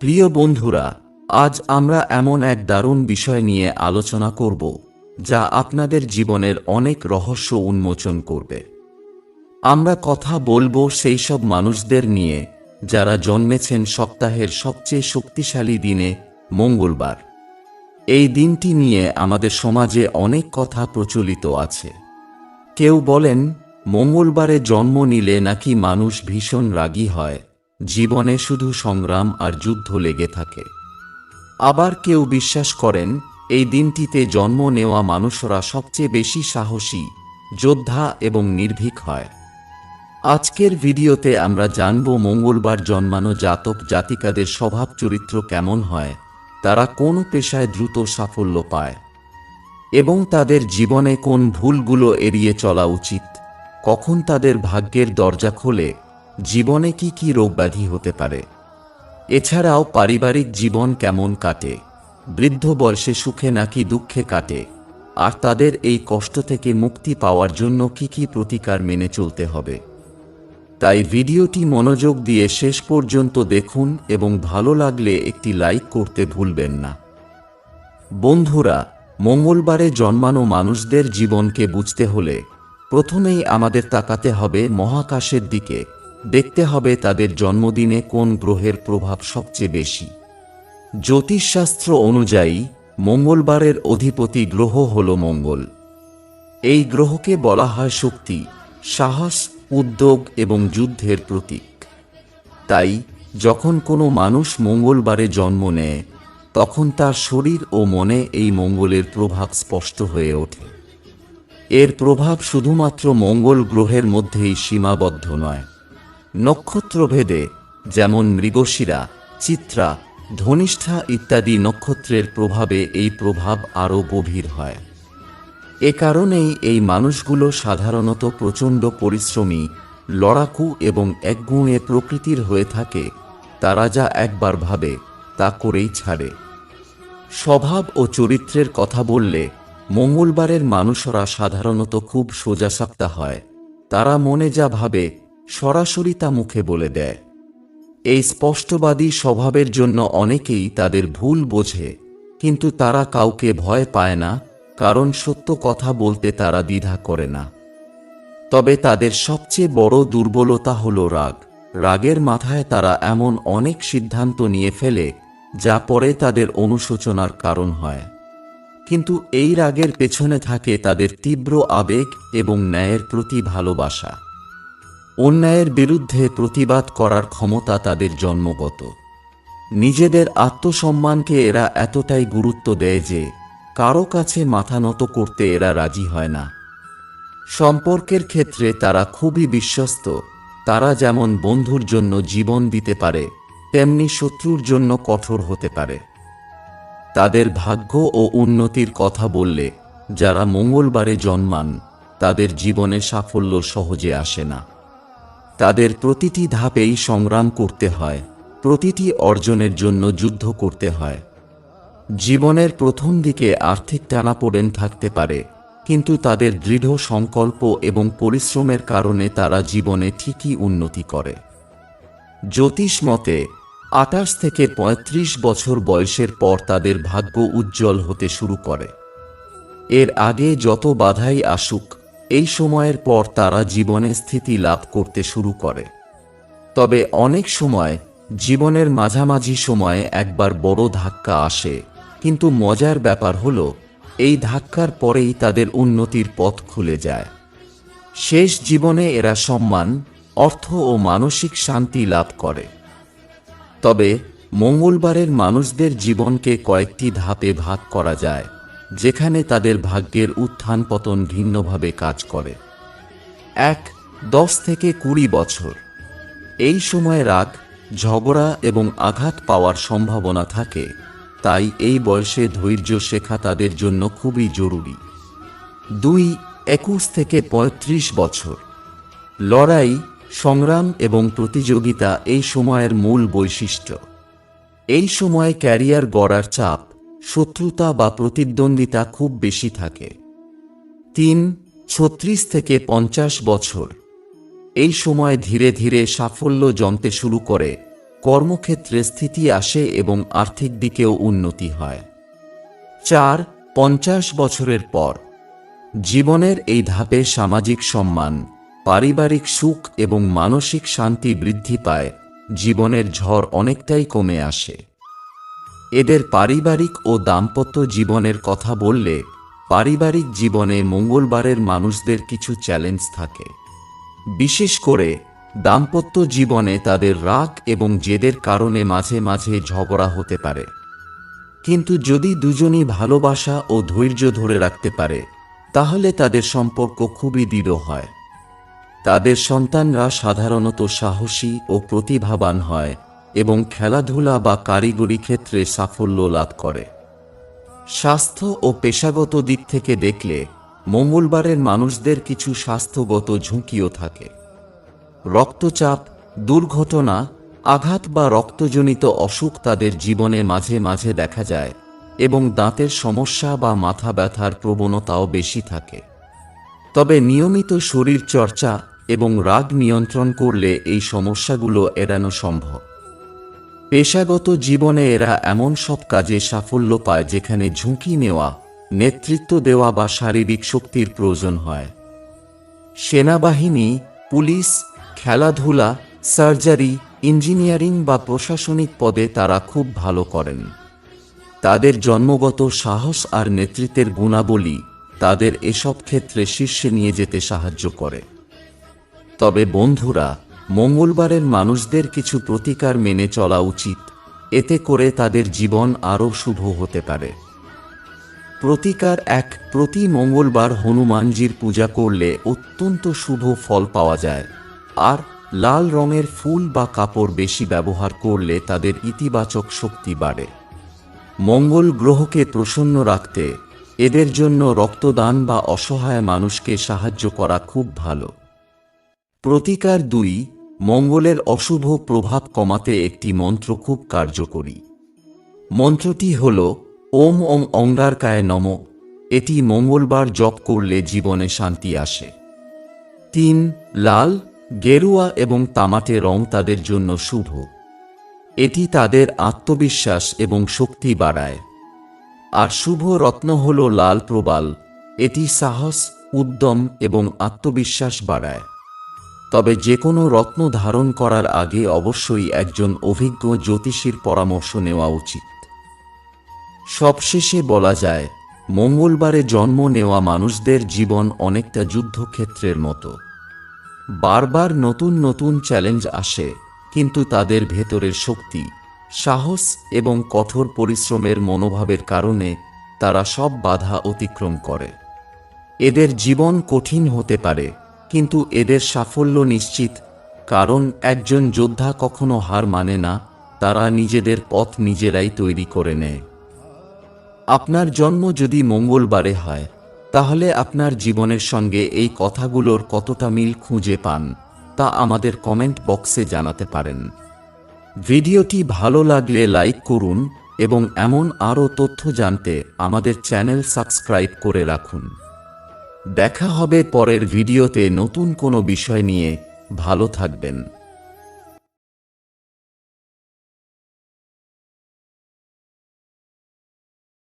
প্রিয় বন্ধুরা, আজ আমরা এমন এক দারুণ বিষয় নিয়ে আলোচনা করব, যা আপনাদের জীবনের অনেক রহস্য উন্মোচন করবে। আমরা কথা বলব সেই সব মানুষদের নিয়ে, যারা জন্মেছেন সপ্তাহের সবচেয়ে শক্তিশালী দিনে, মঙ্গলবার। এই দিনটি নিয়ে আমাদের সমাজে অনেক কথা প্রচলিত আছে। কেউ বলেন, মঙ্গলবারে জন্ম নিলে নাকি মানুষ ভীষণ রাগী হয় জীবনে শুধু সংগ্রাম আর যুদ্ধ লেগে থাকে। আবার কেউ বিশ্বাস করেন, এই দিনটিতে জন্ম নেওয়া মানুষরা সবচেয়ে বেশি সাহসী, যোদ্ধা এবং নির্ভীক হয়। আজকের ভিডিওতে আমরা জানব মঙ্গলবার জন্মানো জাতক জাতিকাদের স্বভাব চরিত্র কেমন হয়, তারা কোন পেশায় দ্রুত সাফল্য পায়, এবং তাদের জীবনে কোন ভুলগুলো এড়িয়ে চলা উচিত, কখন তাদের ভাগ্যের দরজা খোলে জীবনে কি কি রোগব্যাধি হতে পারে? এছাড়াও পারিবারিক জীবন কেমন কাটে? বৃদ্ধ বয়সে সুখে নাকি দুঃখে কাটে? আর তাদের এই কষ্ট থেকে মুক্তি পাওয়ার জন্য কি কি প্রতিকার মেনে চলতে হবে? তাই ভিডিওটি মনোযোগ দিয়ে শেষ পর্যন্ত দেখুন এবং ভালো লাগলে একটি লাইক করতে ভুলবেন না। বন্ধুরা, মঙ্গলবারে জন্মানো মানুষদের জীবনকে বুঝতে হলে প্রথমেই আমাদের তাকাতে হবে মহাকাশের দিকে। দেখতে হবে তাদের জন্মদিনে কোন গ্রহের প্রভাব সবচেয়ে বেশি। জ্যোতিষশাস্ত্র অনুযায়ী, মঙ্গলবারের অধিপতি গ্রহ হল মঙ্গল। এই গ্রহকে বলা হয় শক্তি, সাহস, উদ্যোগ এবং যুদ্ধের প্রতীক। তাই, যখন কোনো মানুষ মঙ্গলবারে জন্ম নেয়, তখন তার শরীর ও মনে এই মঙ্গলের প্রভাব স্পষ্ট হয়ে ওঠে। এর প্রভাব শুধুমাত্র মঙ্গল গ্রহের মধ্যেই সীমাবদ্ধ নয়। নক্ষত্রভেদে, যেমন মৃগশিরা, চিত্রা, ধনিষ্ঠা ইত্যাদি নক্ষত্রের প্রভাবে এই প্রভাব আরও গভীর হয়। এ কারণেই এই মানুষগুলো সাধারণত প্রচণ্ড পরিশ্রমী, লড়াকু এবং একগুঁয়ে প্রকৃতির হয়ে থাকে। তারা যা একবার ভাবে, তা করেই ছাড়ে। স্বভাব ও চরিত্রের কথা বললে, মঙ্গলবারের মানুষরা সাধারণত খুব সোজাসাপ্তা হয়। তারা মনে যা ভাবে সরাসরি তা মুখে বলে দেয়। এই স্পষ্টবাদী স্বভাবের জন্য অনেকেই তাদের ভুল বোঝে, কিন্তু তারা কাউকে ভয় পায় না, কারণ সত্য কথা বলতে তারা দ্বিধা করে না। তবে তাদের সবচেয়ে বড় দুর্বলতা হল রাগ। রাগের মাথায় তারা এমন অনেক সিদ্ধান্ত নিয়ে ফেলে, যা পরে তাদের অনুশোচনার কারণ হয়। কিন্তু এই রাগের পেছনে থাকে তাদের তীব্র আবেগ এবং ন্যায়ের প্রতি ভালোবাসা। অন্যায়ের বিরুদ্ধে প্রতিবাদ করার ক্ষমতা তাদের জন্মগত। নিজেদের আত্মসম্মানকে এরা এতটাই গুরুত্ব দেয় যে কারও কাছে মাথা নত করতে এরা রাজি হয় না। সম্পর্কের ক্ষেত্রে তারা খুবই বিশ্বস্ত, তারা যেমন বন্ধুর জন্য জীবন দিতে পারে, তেমনি শত্রুর জন্য কঠোর হতে পারে। তাদের ভাগ্য ও উন্নতির কথা বললে যারা মঙ্গলবারে জন্মান, তাদের জীবনে সাফল্য সহজে আসে না। তাদের প্রতিটি ধাপেই সংগ্রাম করতে হয়, প্রতিটি অর্জনের জন্য যুদ্ধ করতে হয়। জীবনের প্রথম দিকে আর্থিক টানাপোড়েন থাকতে পারে, কিন্তু তাদের দৃঢ় সংকল্প এবং পরিশ্রমের কারণে তারা জীবনে ঠিকই উন্নতি করে। জ্যোতিষ মতে আটাশ থেকে ৩৫ বছর বয়সের পর তাদের ভাগ্য উজ্জ্বল হতে শুরু করে। এর আগে যত বাধাই আসুক এই সময়ের পর তারা জীবনে স্থিতি লাভ করতে শুরু করে। তবে অনেক সময় জীবনের মাঝামাঝি সময়ে একবার বড় ধাক্কা আসে। কিন্তু মজার ব্যাপার হল, এই ধাক্কার পরেই তাদের উন্নতির পথ খুলে যায়। শেষ জীবনে এরা সম্মান, অর্থ ও মানসিক শান্তি লাভ করে। তবে মঙ্গলবারের মানুষদের জীবনকে কয়েকটি ধাপে ভাগ করা যায়। যেখানে তাদের ভাগ্যের উত্থান পতন ভিন্নভাবে কাজ করে। এক, দশ থেকে কুড়ি বছর। এই সময় রাগ, ঝগড়া এবং আঘাত পাওয়ার সম্ভাবনা থাকে, তাই এই বয়সে ধৈর্য শেখা তাদের জন্য খুবই জরুরি। দুই, একুশ থেকে ৩৫ বছর। লড়াই, সংগ্রাম এবং প্রতিযোগিতা এই সময়ের মূল বৈশিষ্ট্য। এই সময় ক্যারিয়ার গড়ার চাপ শত্রুতা বা প্রতিদ্বন্দ্বিতা খুব বেশি থাকে। তিন, ছত্রিশ থেকে পঞ্চাশ বছর। এই সময় ধীরে ধীরে সাফল্য জমতে শুরু করে, কর্মক্ষেত্রে স্থিতি আসে এবং আর্থিক দিকেও উন্নতি হয়। চার, পঞ্চাশ বছরের পর। জীবনের এই ধাপে সামাজিক সম্মান, পারিবারিক সুখ এবং মানসিক শান্তি বৃদ্ধি পায়, জীবনের ঝড় অনেকটাই কমে আসে। এদের পারিবারিক ও দাম্পত্য জীবনের কথা বললে পারিবারিক জীবনে মঙ্গলবারের মানুষদের কিছু চ্যালেঞ্জ থাকে। বিশেষ করে দাম্পত্য জীবনে তাদের রাগ এবং জেদের কারণে মাঝে মাঝে ঝগড়া হতে পারে। কিন্তু যদি দুজনই ভালোবাসা ও ধৈর্য ধরে রাখতে পারে, তাহলে তাদের সম্পর্ক খুবই দৃঢ় হয়। তাদের সন্তানরা সাধারণত সাহসী ও প্রতিভাবান হয়। এবং খেলাধুলা বা কারিগরি ক্ষেত্রে সাফল্য লাভ করে। স্বাস্থ্য ও পেশাগত দিক থেকে দেখলে মঙ্গলবারের মানুষদের কিছু স্বাস্থ্যগত ঝুঁকিও থাকে। রক্তচাপ, দুর্ঘটনা, আঘাত বা রক্তজনিত অসুখ তাদের জীবনে মাঝে মাঝে দেখা যায় এবং দাঁতের সমস্যা বা মাথা ব্যথার প্রবণতাও বেশি থাকে। তবে নিয়মিত শরীর চর্চা এবং রাগ নিয়ন্ত্রণ করলে এই সমস্যাগুলো এড়ানো সম্ভব। পেশাগত জীবনে এরা এমন সব কাজে সাফল্য পায় যেখানে ঝুঁকি নেওয়া, নেতৃত্ব দেওয়া বা শারীরিক শক্তির প্রয়োজন হয়। সেনাবাহিনী, পুলিশ, খেলাধুলা, সার্জারি, ইঞ্জিনিয়ারিং বা প্রশাসনিক পদে তারা খুব ভালো করেন। তাদের জন্মগত সাহস আর নেতৃত্বের গুণাবলী তাদের এসব ক্ষেত্রে শীর্ষে নিয়ে যেতে সাহায্য করে। তবে বন্ধুরা মঙ্গলবারের মানুষদের কিছু প্রতিকার মেনে চলা উচিত। এতে করে তাদের জীবন আরও শুভ হতে পারে। প্রতিকার এক, প্রতি মঙ্গলবার হনুমানজির পূজা করলে অত্যন্ত শুভ ফল পাওয়া যায়। আর, লাল রঙের ফুল বা কাপড় বেশি ব্যবহার করলে তাদের ইতিবাচক শক্তি বাড়ে। মঙ্গল গ্রহকে প্রসন্ন রাখতে এদের জন্য রক্তদান বা অসহায় মানুষকে সাহায্য করা খুব ভালো। প্রতিকার দুই মঙ্গলের অশুভ প্রভাব কমাতে একটি মন্ত্র খুব কার্যকরী। মন্ত্রটি হল, ওম ওম অঙ্গারকায় নম। এটি মঙ্গলবার জপ করলে জীবনে শান্তি আসে। তিন, লাল, গেরুয়া এবং তামাটে রং তাদের জন্য শুভ। এটি তাদের আত্মবিশ্বাস এবং শক্তি বাড়ায়। আর শুভ রত্ন হল লাল প্রবাল। এটি সাহস, উদ্যম এবং আত্মবিশ্বাস বাড়ায়। তবে যে কোনো রত্ন ধারণ করার আগে অবশ্যই একজন অভিজ্ঞ জ্যোতিষীর পরামর্শ নেওয়া উচিত। সবশেষে বলা যায়, মঙ্গলবারে জন্ম নেওয়া মানুষদের জীবন অনেকটা যুদ্ধক্ষেত্রের মতো। বারবার নতুন নতুন চ্যালেঞ্জ আসে, কিন্তু তাদের ভেতরের শক্তি, সাহস এবং কঠোর পরিশ্রমের মনোভাবের কারণে তারা সব বাধা অতিক্রম করে। এদের জীবন কঠিন হতে পারে কিন্তু এদের সাফল্য নিশ্চিত, কারণ একজন যোদ্ধা কখনো হার মানে না, তারা নিজেদের পথ নিজেরাই তৈরি করে নেয়। আপনার জন্ম যদি মঙ্গলবারে হয়, তাহলে আপনার জীবনের সঙ্গে এই কথাগুলোর কতটা মিল খুঁজে পান, তা আমাদের কমেন্ট বক্সে জানাতে পারেন। ভিডিওটি ভালো লাগলে লাইক করুন এবং এমন আরও তথ্য জানতে আমাদের চ্যানেল সাবস্ক্রাইব করে রাখুন। দেখা হবে পরের ভিডিওতে নতুন কোনো বিষয় নিয়ে। ভালো থাকবেন।